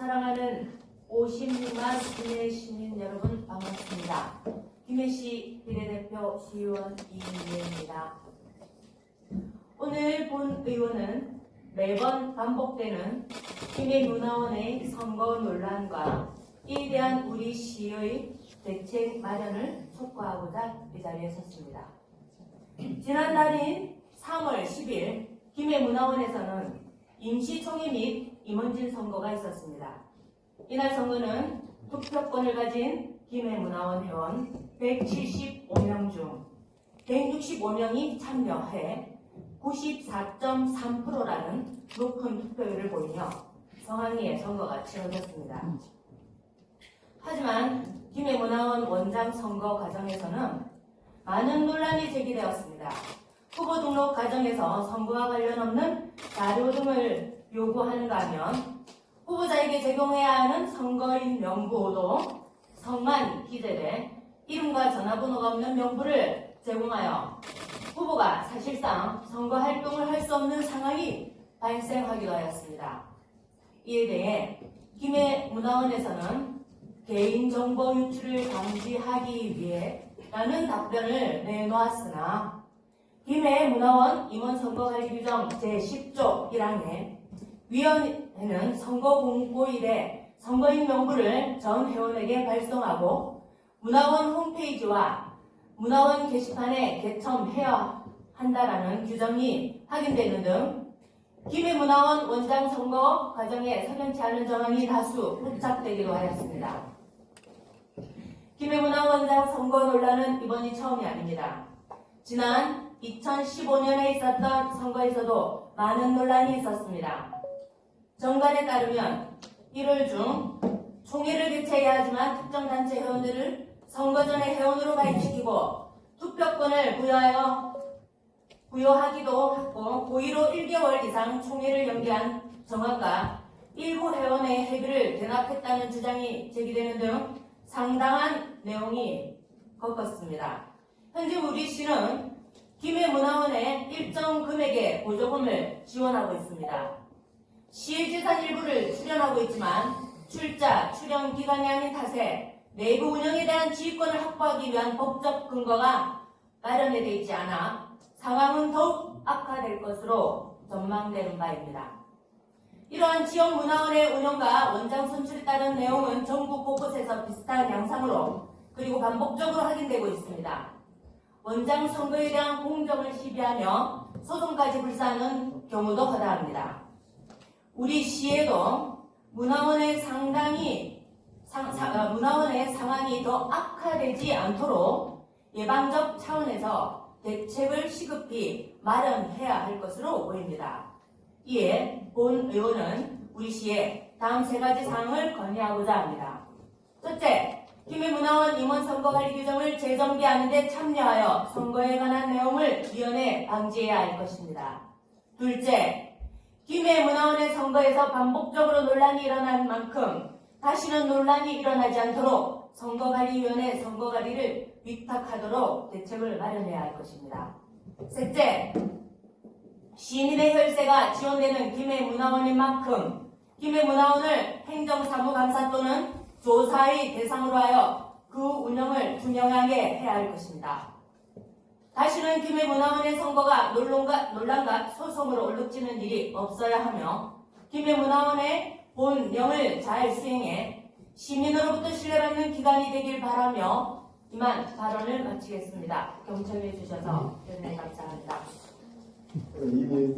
사랑하는 56만 김해 시민 여러분 반갑습니다. 김해시 비례대표 시의원 이은혜입니다. 오늘 본 의원은 매번 반복되는 김해 문화원의 선거 논란과 이에 대한 우리 시의 대책 마련을 촉구하고자 이 자리에 섰습니다. 지난달인 3월 10일 김해 문화원에서는 임시총회 및 임원진 선거가 있었습니다. 이날 선거는 투표권을 가진 김해문화원 회원 175명 중 165명이 참여해 94.3%라는 높은 투표율을 보이며 성황리에 선거가 치러졌습니다. 하지만 김해문화원 원장 선거 과정에서는 많은 논란이 제기되었습니다. 후보 등록 과정에서 선거와 관련 없는 자료 등을 하면 후보자에게 제공해야 하는 선거인 명부도 성만 기재돼 이름과 전화번호가 없는 명부를 제공하여 후보가 사실상 선거 활동을 할 수 없는 상황이 발생하기도 하였습니다. 이에 대해 김해 문화원에서는 개인정보 유출을 방지하기 위해 라는 답변을 내놓았으나 김해 문화원 임원 선거관리 규정 제10조 1항에 위원회는 선거 공고일에 선거인 명부를 전 회원에게 발송하고 문화원 홈페이지와 문화원 게시판에 개첨해야 한다라는 규정이 확인되는 등 김해 문화원 원장 선거 과정에 석연치 않은 정황이 다수 포착되기도 하였습니다. 김해 문화원장 선거 논란은 이번이 처음이 아닙니다. 지난 2015년에 있었던 선거에서도 많은 논란이 있었습니다. 정관에 따르면 1월 중 총회를 개최해야 하지만 특정 단체 회원들을 선거 전에 회원으로 가입시키고 투표권을 부여하여 부여하기도 하고 고의로 1개월 이상 총회를 연기한 정황과 일부 회원의 회비를 대납했다는 주장이 제기되는 등 상당한 내용이 겪었습니다. 현재 우리 시는 김해문화원에 일정 금액의 보조금을 지원하고 있습니다. 시의 재산 일부를 출연하고 있지만 출자, 출연 기간이 아닌 탓에 내부 운영에 대한 지휘권을 확보하기 위한 법적 근거가 마련되어 있지 않아 상황은 더욱 악화될 것으로 전망되는 바입니다. 이러한 지역 문화원의 운영과 원장 선출에 따른 내용은 전국 곳곳에서 비슷한 양상으로 그리고 반복적으로 확인되고 있습니다. 원장 선거에 대한 공정을 시비하며 소송까지 불사하는 경우도 허다합니다. 우리 시에도 문화원의 상당히 상, 사- 어, 문화원의 상황이 더 악화되지 않도록 예방적 차원에서 대책을 시급히 마련해야 할 것으로 보입니다. 이에 본 의원은 우리 시에 다음 세 가지 사항을 건의하고자 합니다. 첫째, 김해문화원 임원 선거관리 규정을 재정비하는 데 참여하여 선거에 관한 내용을 위원회에 방지해야 할 것입니다. 둘째, 김해 문화원의 선거에서 반복적으로 논란이 일어난 만큼 다시는 논란이 일어나지 않도록 선거관리위원회 선거관리를 위탁하도록 대책을 마련해야 할 것입니다. 셋째, 시민의 혈세가 지원되는 김해 문화원인 만큼 김해 문화원을 행정사무감사 또는 조사의 대상으로 하여 그 운영을 투명하게 해야 할 것입니다. 다시는 김해문화원의 선거가 논란과, 논란과 소송으로 얼룩지는 일이 없어야 하며 김해문화원의 본령을 잘 수행해 시민으로부터 신뢰받는 기관이 되길 바라며 이만 발언을 마치겠습니다. 경청해 주셔서 대단히 감사합니다. 이분